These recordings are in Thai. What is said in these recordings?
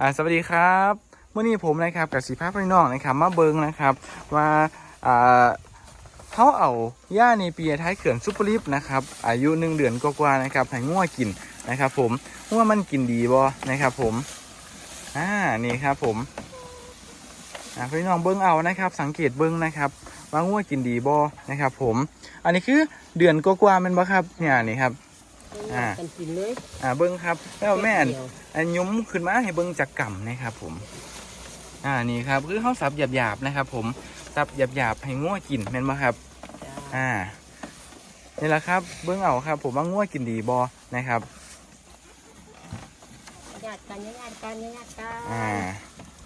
อ่าสวัสดีครับเมื่อนี้ผมนะครับกับสีภาพพี่น้องนะครับมาเบิงนะครับว่าอ่าเขาเอาย่าในปีท้ายเขื่อนซุปเปอร์ลิฟนะครับอายุหนึ่งเดือนกว่าๆนะครับให้ง่วกินนะครับ ผมว่ามันกินดีบ่นะครับ ผมอ่านี่ครับผมอ่าพี่น้องเบิ้งเอานะครับ สังเกตเบิ้งนะครับว่าง่วกินดีบ่นะครับ ผม อันนี้คือเดือนกว่าๆมันบ่ครับเนี่ยนี่ครับ อ่ากันกินเลยอ่าเบิ้งครับแล้วแม่นเดียวอันยุ้มขึ้นมาให้เบิ้งจากก่ำนะครับ ผม อ่านี่ครับคือเขาสับหยาบๆนะครับ ผมสับหยาบๆให้ง่วกินแม่นไหมครับจ้าอ่านี่แหละครับ เบิ้งเอาครับ ผมว่าง่วกินดีบอนะครับญาติกันญาติกันญาติกันอ่า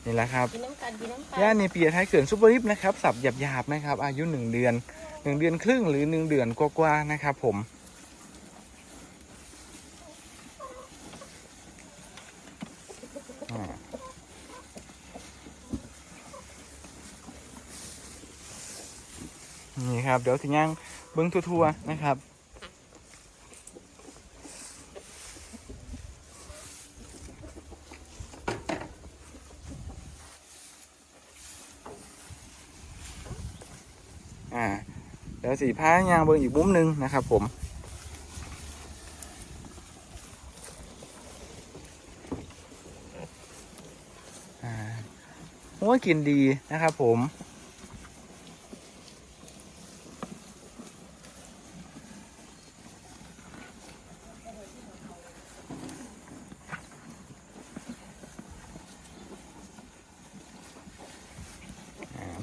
นี่แหละครับกินน้ำกันกินน้ำกันย่านในเปียไทยเขื่อนซุปเปอร์ลิฟนะครับสับหยาบๆนะครับ อายุหนึ่งเดือนหนึ่งเดือนครึ่งหรือหนึ่งเดือนกว่าๆนะครับ ผม นี่ครับ เดี๋ยวสิย่างเบิ้งทั่วๆนะครับอ่าเดี๋ยวสีผ้ายางเบิ้งอีกมุมหนึ่งนะครับ ผมอ่าโอ้ยกินดีนะครับผม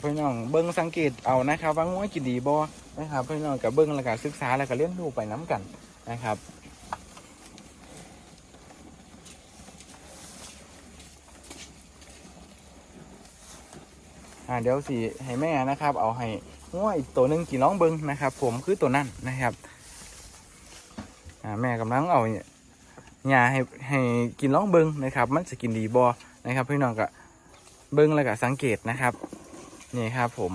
พี่น้องเบิ้งสังเกตเอานะครับว่างูกินดีบ่นะครับพี่น้องกับเบิ้งแล้วก็ศึกษาแล้วก็เรียนรู้ไปน้กันนะครับอ่าเดี๋ยวสิให้แม่นะครับ เอาให้งูอีกตัวหนึ่งกินน้องเบิ้งนะครับ ผมคือตัวนั้นนะครับอ่าแม่กำลังเอาเนี่ยหญ้าให้ให้กินน้องเบิ้งนะครับ มันจะกินดีบ่นะครับพี่น้องก็เบิ้งแล้วก็สังเกตนะครับ นี่ครับผม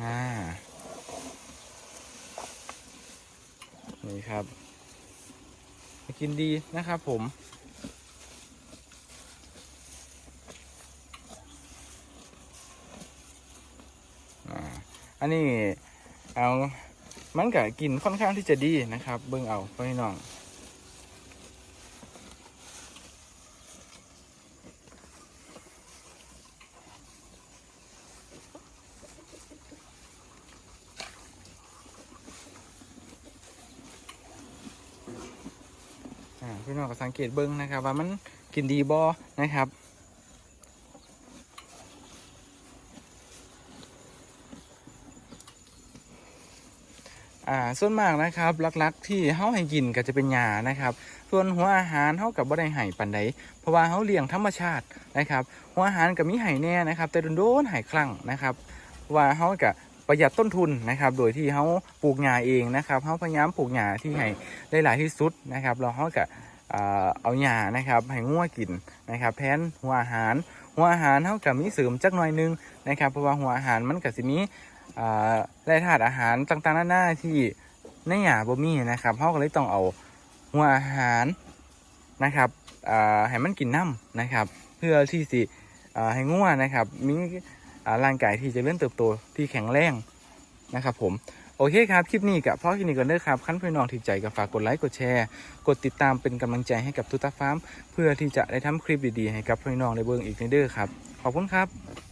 อ่า นี่ครับ กินดีนะครับผมอ่าอันนี้เอามันก็กินค่อนข้างที่จะดีนะครับ เบิ่งเอาพี่น้อง พี่น้องก็สังเกตเบิ้งนะครับ ว่ามันกินดีบอนะครับอ่าส่วนมากนะครับลักๆที่เฮาให้กินก็จะเป็นหญ้านะครับ ส่วนหัวอาหารเฮากับบ่ได้ให้ปานใดเพราะว่าเฮาเลี้ยงธรรมชาตินะครับ หัวอาหารก็มีให้แน่นะครับ แต่โดนๆให้ครั้งนะครับ ว่าเฮาก็ประหยัดต้นทุนนะครับ โดยที่เฮาปลูกหญ้าเองนะครับเฮาพยายามปลูกหญ้าที่ให้ได้หลายที่สุดนะครับแล้วเฮาก็ เอาหญ้านะครับให้งัวกินนะครับแทนหัวอาหาร หัวอาหารเฮาก็มีเสริมจักหน่อยนึงนะครับเพราะว่าหัวอาหารมันก็สิมีอ่าแร่ธาตุอาหารต่างๆหนานาที่ในหญ้าบ่มีนะครับเฮาก็เลยต้องเอาหัวอาหารนะครับให้มันกินน้ำนะครับ เพื่อที่สิให้งัวนะครับมีอ่าร่างกายที่จะเริ่มเติบโตที่แข็งแรงนะครับผม โอเคครับ คลิปนี้กับพ่อคลินิกก่อนเด้อครับขั้นพี่น้องที่ใจก็ฝากกดไลค์กดแชร์ กดติดตามเป็นกำลังใจให้กับทุตตาฟาร์มเพื่อที่จะได้ทำคลิปดีๆให้กับพี่น้องได้เบิ่งอีกในเด้อครับ ขอบคุณครับ